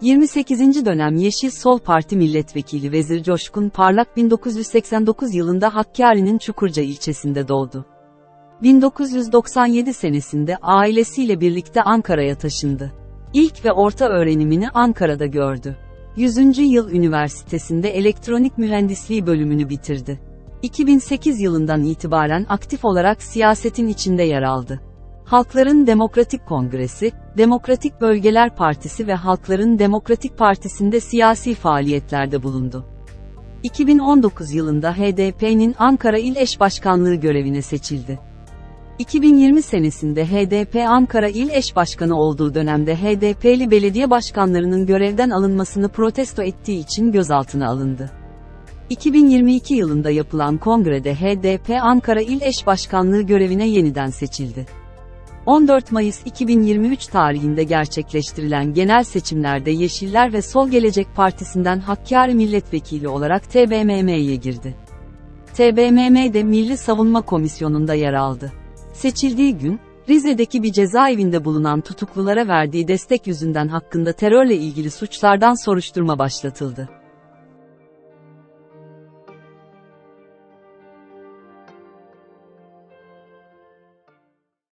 28. dönem Yeşil Sol Parti Milletvekili Vezir Coşkun Parlak 1989 yılında Hakkari'nin Çukurca ilçesinde doğdu. 1997 senesinde ailesiyle birlikte Ankara'ya taşındı. İlk ve orta öğrenimini Ankara'da gördü. 100. Yıl Üniversitesi'nde elektronik mühendisliği bölümünü bitirdi. 2008 yılından itibaren aktif olarak siyasetin içinde yer aldı. Halkların Demokratik Kongresi, Demokratik Bölgeler Partisi ve Halkların Demokratik Partisi'nde siyasi faaliyetlerde bulundu. 2019 yılında HDP'nin Ankara İl Eş Başkanlığı görevine seçildi. 2020 senesinde HDP Ankara İl Eş Başkanı olduğu dönemde HDP'li belediye başkanlarının görevden alınmasını protesto ettiği için gözaltına alındı. 2022 yılında yapılan kongrede HDP Ankara İl Eş Başkanlığı görevine yeniden seçildi. 14 Mayıs 2023 tarihinde gerçekleştirilen genel seçimlerde Yeşiller ve Sol Gelecek Partisi'nden Hakkari Milletvekili olarak TBMM'ye girdi. TBMM'de Milli Savunma Komisyonu'nda yer aldı. Seçildiği gün, Rize'deki bir cezaevinde bulunan tutuklulara verdiği destek yüzünden hakkında terörle ilgili suçlardan soruşturma başlatıldı.